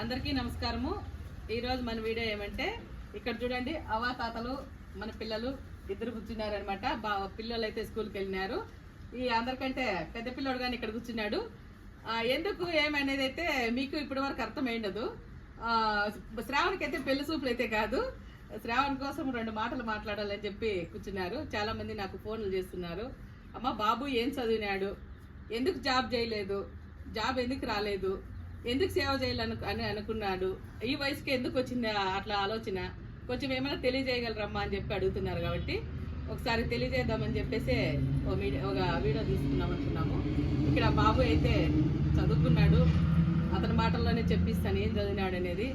అందరికీ నమస్కారము. ఈరోజు మన వీడియో ఏమంటే ఇక్కడ చూడండి అవా తాతలు మన పిల్లలు ఇద్దరు కూర్చున్నారనమాట బా పిల్లలు అయితే స్కూల్కి వెళ్ళినారు. ఈ అందరికంటే పెద్ద పిల్లోడు కానీ ఇక్కడ కూర్చున్నాడు. ఎందుకు ఏమనేది అయితే మీకు ఇప్పటి వరకు అర్థమైండదు. శ్రావణ్కి అయితే పెళ్ళి సూపులు అయితే కాదు. శ్రావణ్ కోసం రెండు మాటలు మాట్లాడాలని చెప్పి కూర్చున్నారు. చాలామంది నాకు ఫోన్లు చేస్తున్నారు. అమ్మ బాబు ఏం చదివినాడు? ఎందుకు జాబ్ చేయలేదు? జాబ్ ఎందుకు రాలేదు? ఎందుకు సేవ చేయాలను అని అనుకున్నాడు. ఈ వయసుకి ఎందుకు వచ్చింది అట్లా ఆలోచన? కొంచెం ఏమైనా తెలియజేయగలరమ్మా అని చెప్పి అడుగుతున్నారు కాబట్టి ఒకసారి తెలియజేద్దామని చెప్పేసి ఒక మీడియా ఒక వీడియో తీసుకుందాం అనుకున్నాము. ఇక్కడ బాబు అయితే చదువుకున్నాడు. అతని మాటల్లోనే చెప్పిస్తాను ఏం చదివినాడు అనేది.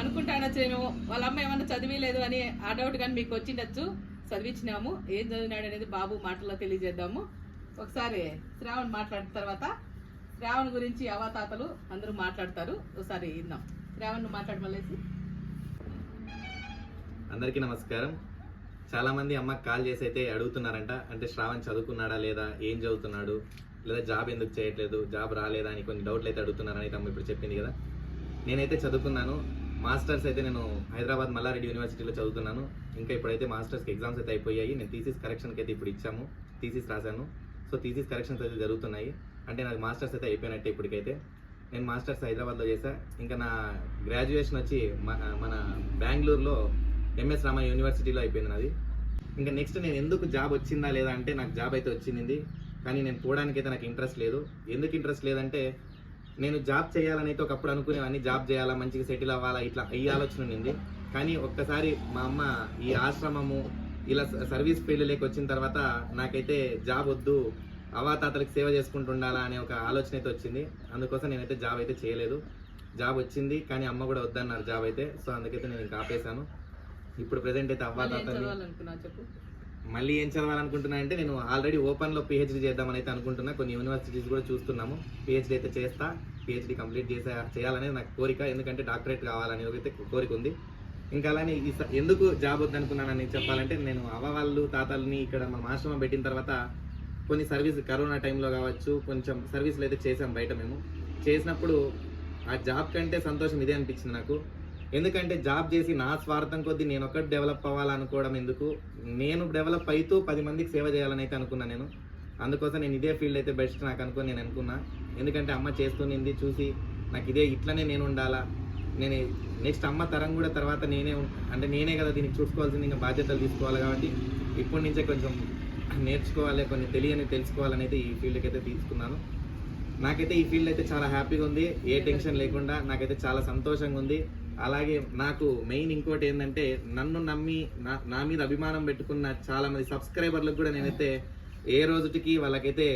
అనుకుంటానొచ్చు నేను. వాళ్ళ అమ్మ ఏమన్నా చదివిలేదు అని ఆ డౌట్ కానీ మీకు వచ్చిండొచ్చు. చదివించినాము. ఏం చదివినాడు అనేది బాబు మాటల్లో తెలియజేద్దాము. ఒకసారి శ్రావణ్ మాట్లాడిన తర్వాత శ్రావణ్ గురించి అవతాతలు అందరూ మాట్లాడతారు. ఒకసారి విందాం. శ్రావణ్ మాట్లాడమలేసి అందరికీ నమస్కారం. చాలా మంది అమ్మకి కాల్ చేసి అయితే అడుగుతున్నారంట అంటే శ్రావణ్ చదువుకున్నాడా లేదా ఏం చదువుతున్నాడు లేదా జాబ్ ఎందుకు చేయట్లేదు జాబ్ రాలేదా అని కొన్ని డౌట్లు అయితే అడుగుతున్నారని తమ్ము అమ్మ ఇప్పుడు చెప్పింది కదా. నేనైతే చదువుకున్నాను. మాస్టర్స్ అయితే నేను హైదరాబాద్ మల్లారెడ్డి యూనివర్సిటీలో చదువుతున్నాను. ఇంకా ఇప్పుడైతే మాస్టర్స్కి ఎగ్జామ్స్ అయితే అయిపోయాయి. నేను థీసిస్ కరెక్షన్కి అయితే ఇప్పుడు ఇచ్చాము. థీసిస్ రాశాను. సో థీసిస్ కరెక్షన్స్ అయితే జరుగుతున్నాయి. అంటే నాకు మాస్టర్స్ అయితే అయిపోయినట్టే ఇప్పటికైతే. నేను మాస్టర్స్ హైదరాబాద్లో చేశా. ఇంకా నా గ్రాడ్యుయేషన్ వచ్చి మన మన బెంగళూరులో ఎంఎస్ రామ యూనివర్సిటీలో అయిపోయింది నాది. ఇంకా నెక్స్ట్ నేను ఎందుకు జాబ్ వచ్చిందా లేదా అంటే నాకు జాబ్ అయితే వచ్చింది. కానీ నేను పోవడానికి అయితే నాకు ఇంట్రెస్ట్ లేదు. ఎందుకు ఇంట్రెస్ట్ లేదంటే నేను జాబ్ చేయాలని ఒకప్పుడు అనుకునేవాడిని. జాబ్ చేయాలా మంచిగా సెటిల్ అవ్వాలా ఇట్లా ఈ ఆలోచన ఉండింది. కానీ ఒక్కసారి మా అమ్మ ఈ ఆశ్రమము ఇలా సర్వీస్ ఫీల్డ్లోకి వచ్చిన తర్వాత నాకైతే జాబ్ వద్దు అవాతాతలకు సేవ చేసుకుంటూ ఉండాలా అనే ఒక ఆలోచన అయితే వచ్చింది. అందుకోసం నేనైతే జాబ్ అయితే చేయలేదు. జాబ్ వచ్చింది కానీ అమ్మ కూడా వద్దన్నారు జాబ్ అయితే. సో అందుకైతే నేను ఇంకా ఆపేశాను. ఇప్పుడు ప్రెసెంట్ అయితే అవ్వాతాతని మళ్ళీ ఏం చదవాలనుకుంటున్నా అంటే నేను ఆల్రెడీ ఓపెన్లో పిహెచ్డీ చేద్దామని అయితే అనుకుంటున్నా. కొన్ని యూనివర్సిటీస్ కూడా చూస్తున్నాము. పిహెచ్డీ అయితే చేస్తా. పిహెచ్డీ కంప్లీట్ చేసే చేయాలనేది నాకు కోరిక. ఎందుకంటే డాక్టరేట్ కావాలని అయితే కోరిక ఉంది. ఇంకా అలానే ఎందుకు జాబ్ వద్దనుకున్నానని చెప్పాలంటే నేను అవ్వ వాళ్ళు తాతల్ని ఇక్కడ మన ఆశ్రమం పెట్టిన తర్వాత కొన్ని సర్వీస్ కరోనా టైంలో కావచ్చు కొంచెం సర్వీసులు అయితే చేసాం బయట మేము. చేసినప్పుడు ఆ జాబ్ కంటే సంతోషం ఇదే అనిపించింది నాకు. ఎందుకంటే జాబ్ చేసి నా స్వార్థం కొద్దీ నేను ఒకటి డెవలప్ అవ్వాలనుకోవడం ఎందుకు? నేను డెవలప్ అవుతూ పది మందికి సేవ చేయాలని అయితే అనుకున్నా నేను. అందుకోసం నేను ఇదే ఫీల్డ్ అయితే బెస్ట్ నాకు అనుకుని నేను అనుకున్నా. ఎందుకంటే అమ్మ చేస్తునింది చూసి నాకు ఇదే ఇట్లనే నేను ఉండాలా? నేను నెక్స్ట్ అమ్మ తరం కూడా తర్వాత నేనే అంటే నేనే కదా దీనికి చూసుకోవాల్సింది ఇంకా బాధ్యతలు తీసుకోవాలి కాబట్టి ఇప్పటి నుంచే కొంచెం నేర్చుకోవాలి కొన్ని తెలియని తెలుసుకోవాలని అయితే ఈ ఫీల్డ్కి అయితే తీసుకున్నాను. నాకైతే ఈ ఫీల్డ్ అయితే చాలా హ్యాపీగా ఉంది. ఏ టెన్షన్ లేకుండా నాకైతే చాలా సంతోషంగా ఉంది. అలాగే నాకు మెయిన్ ఇంకోటి ఏంటంటే నన్ను నమ్మి నా నా మీద అభిమానం పెట్టుకున్న చాలా మంది సబ్స్క్రైబర్లకు కూడా నేనైతే ఏ రోజుటికి వాళ్ళకైతే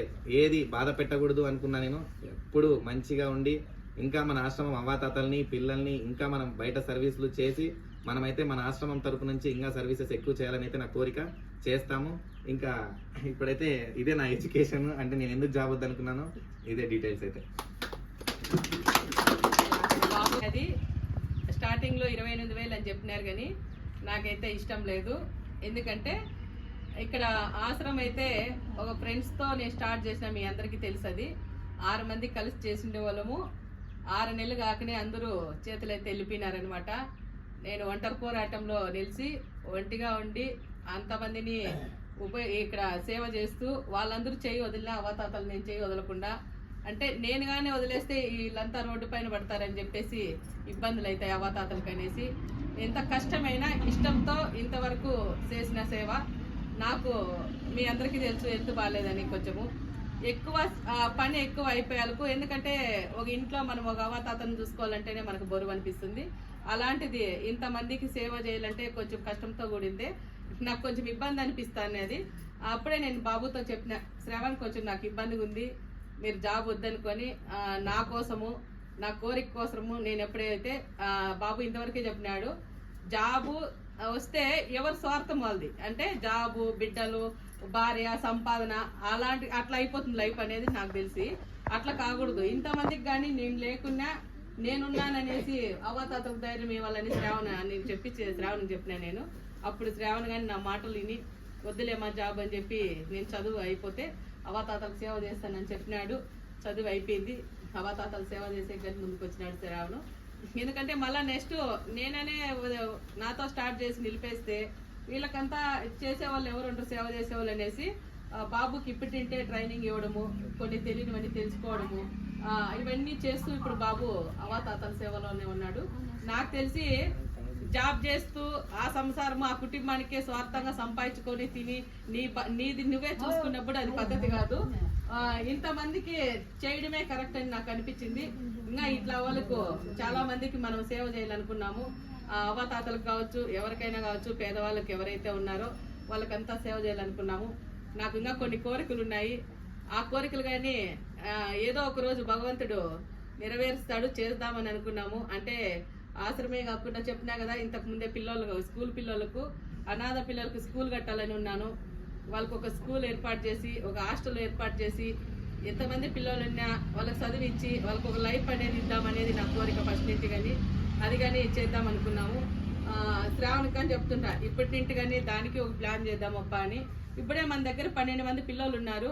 ఏది బాధ పెట్టకూడదు అనుకున్నా నేను. ఎప్పుడు మంచిగా ఉండి ఇంకా మన ఆశ్రమం అవ్వాతాతల్ని పిల్లల్ని ఇంకా మనం బయట సర్వీసులు చేసి మనమైతే మన ఆశ్రమం తరపు నుంచి ఇంకా సర్వీసెస్ ఎక్కువ చేయాలని అయితే నా కోరిక. చేస్తాము. ఇంకా ఇప్పుడైతే ఇదే నా ఎడ్యుకేషన్. అంటే నేను ఎందుకు జాబ్ వద్దనుకున్నానో ఇదే డీటెయిల్స్ అయితే. బాబు అది స్టార్టింగ్లో ఇరవై ఎనిమిది వేలు అని చెప్పినారు కానీ నాకైతే ఇష్టం లేదు. ఎందుకంటే ఇక్కడ ఆశ్రమం అయితే ఒక ఫ్రెండ్స్తో నేను స్టార్ట్ చేసిన మీ అందరికీ తెలుసు అది. ఆరు మంది కలిసి చేసిండే వాళ్ళము. ఆరు నెలలు కాకనే అందరూ చేతులైతే వెళ్ళిపోయినారనమాట నేను ఒంటరి పోరాటంలో నిలిచి ఒంటిగా ఉండి అంతమందిని ఉపయోగ ఇక్కడ సేవ చేస్తూ వాళ్ళందరూ చేయి వదిలినా అవతాతలు నేను చేయి వదలకుండా అంటే నేను కానీ వదిలేస్తే వీళ్ళంతా రోడ్డు పైన పడతారని చెప్పేసి ఇబ్బందులు అవుతాయి అవతాతలకు అనేసి. ఎంత కష్టమైనా ఇష్టంతో ఇంతవరకు చేసిన సేవ. నాకు మీ అందరికీ తెలుసు ఎంత బాగాలేదని కొంచెము. ఎక్కువ పని ఎక్కువ అయిపోయాలకు ఎందుకంటే ఒక ఇంట్లో మనం ఒక అవతాతను చూసుకోవాలంటేనే మనకు బరువు అనిపిస్తుంది. అలాంటిది ఇంతమందికి సేవ చేయాలంటే కొంచెం కష్టంతో కూడిందే. నాకు కొంచెం ఇబ్బంది అనిపిస్తాను అది. అప్పుడే నేను బాబుతో చెప్పిన శ్రవణ్ కొంచెం నాకు ఇబ్బందిగా ఉంది మీరు జాబ్ వద్దనుకొని నా కోసము నా కోరిక కోసము నేను ఎప్పుడైతే బాబు ఇంతవరకే చెప్పినాడు జాబు వస్తే ఎవరు స్వార్థం వాళ్ళది. అంటే జాబు బిడ్డలు భార్య సంపాదన అలాంటి అట్లా అయిపోతుంది లైఫ్ అనేది నాకు తెలిసి. అట్లా కాకూడదు. ఇంతమందికి కానీ నేను లేకున్నా నేనున్నాననేసి అవతాతకు ధైర్యం ఇవ్వాలని శ్రావణ నేను చెప్పి శ్రావణ్ చెప్పిన నేను. అప్పుడు శ్రావణ్ కానీ నా మాటలు విని వద్దులేమా జాబ్ అని చెప్పి నేను చదువు అయిపోతే అవతాతలకు సేవ చేస్తానని చెప్పినాడు. చదువు అయిపోయింది. అవతాతలు సేవ చేసే కానీ ముందుకు వచ్చినాడు శ్రావణ్. ఎందుకంటే మళ్ళీ నెక్స్ట్ నేననే నాతో స్టార్ట్ చేసి నిలిపేస్తే వీళ్ళకంతా చేసే వాళ్ళు ఎవరు ఉంటారు సేవ చేసే వాళ్ళు అనేసి బాబుకి ఇప్పటింటే ట్రైనింగ్ ఇవ్వడము కొన్ని తెలియనివన్నీ తెలుసుకోవడము ఇవన్నీ చేస్తూ ఇప్పుడు బాబు అవాతాతల సేవలోనే ఉన్నాడు. నాకు తెలిసి జాబ్ చేస్తూ ఆ సంసారం ఆ కుటుంబానికే స్వార్థంగా సంపాదించుకొని తిని నీ నీది నువ్వే చూసుకున్నప్పుడు అది పద్ధతి కాదు. ఇంతమందికి చేయడమే కరెక్ట్ అని నాకు అనిపించింది. ఇంకా ఇట్లా వాళ్ళకు చాలా మందికి మనం సేవ చేయాలనుకున్నాము. అవతాతలకు కావచ్చు ఎవరికైనా కావచ్చు పేదవాళ్ళకి ఎవరైతే ఉన్నారో వాళ్ళకంతా సేవ చేయాలనుకున్నాము. నాకు ఇంకా కొన్ని కోరికలు ఉన్నాయి ఆ కోరికలు కానీ ఏదో ఒక రోజు భగవంతుడు నెరవేరుస్తాడు చేద్దామని అనుకున్నాము. అంటే ఆశ్రమే కాకుండా చెప్పినా కదా ఇంతకు ముందే పిల్లలు స్కూల్ పిల్లలకు అనాథ పిల్లలకు స్కూల్ కట్టాలని ఉన్నాను. వాళ్ళకు ఒక స్కూల్ ఏర్పాటు చేసి ఒక హాస్టల్ ఏర్పాటు చేసి ఎంతమంది పిల్లలు ఉన్నా వాళ్ళకి చదివించి వాళ్ళకు ఒక లైఫ్ అనేది ఇద్దామనేది నా కోరిక ఫస్ట్ నుంచి కానీ అది కానీ చేద్దాం అనుకున్నాము. శ్రావణికి అని చెప్తుంటా ఇప్పటి నుండి కానీ దానికి ఒక ప్లాన్ చేద్దాం అని. ఇప్పుడే మన దగ్గర పన్నెండు మంది పిల్లలు ఉన్నారు.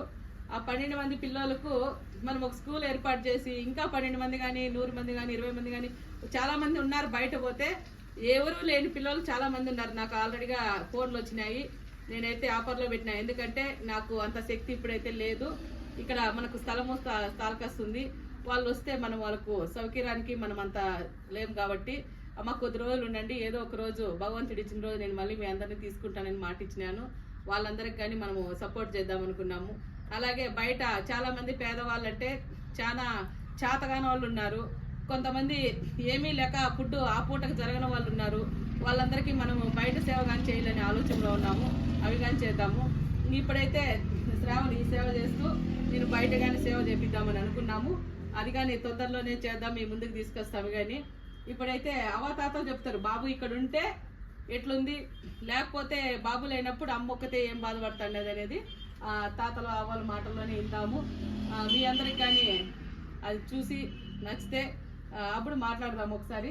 ఆ పన్నెండు మంది పిల్లలకు మనం ఒక స్కూల్ ఏర్పాటు చేసి ఇంకా పన్నెండు మంది కానీ నూరు మంది కానీ ఇరవై మంది కానీ చాలా మంది ఉన్నారు బయట పోతే ఎవరూ లేని పిల్లలు చాలా మంది ఉన్నారు. నాకు ఆల్రెడీగా ఫోన్లు వచ్చినాయి. నేనైతే ఆఫర్లో పెట్టినా. ఎందుకంటే నాకు అంత శక్తి ఇప్పుడైతే లేదు. ఇక్కడ మనకు స్థలము స్థా- స్థాలకస్తుంది వాళ్ళు వస్తే మనం వాళ్ళకు సౌకర్యానికి మనం అంత లేము కాబట్టి అమ్మ కొద్ది రోజులు ఉండండి. ఏదో ఒక రోజు భగవంతుడు ఇచ్చిన రోజు నేను మళ్ళీ మీ అందరినీ తీసుకుంటానని మాట ఇచ్చినాను. వాళ్ళందరికి కానీ మనము సపోర్ట్ చేద్దాం అనుకున్నాము. అలాగే బయట చాలామంది పేదవాళ్ళు అంటే చాలా చేతగాని వాళ్ళు ఉన్నారు. కొంతమంది ఏమీ లేక ఫుడ్ ఆ పూటకు జరగని వాళ్ళు ఉన్నారు. వాళ్ళందరికీ మనము బయట సేవ కానీ చేయాలనే ఆలోచనలో ఉన్నాము. అవి కానీ చేద్దాము. ఇప్పుడైతే శ్రావణి ఈ సేవ చేస్తూ నేను బయట కానీ సేవ చేపిద్దామని అనుకున్నాము. అది కానీ తొందరలోనే చేద్దాం మీ ముందుకు తీసుకొస్తాము కానీ ఇప్పుడైతే అవాతాతలు చెప్తారు బాబు ఇక్కడ ఉంటే ఎట్లుంది? లేకపోతే బాబు లేనప్పుడు అమ్మ ఒక్కతే ఏం బాధపడుతుండేది అనేది తాతల అవ్వల మాటల్లోనే వింటాము మీ అందరికి కానీ అది చూసి నచ్చితే అప్పుడు మాట్లాడదాం ఒకసారి.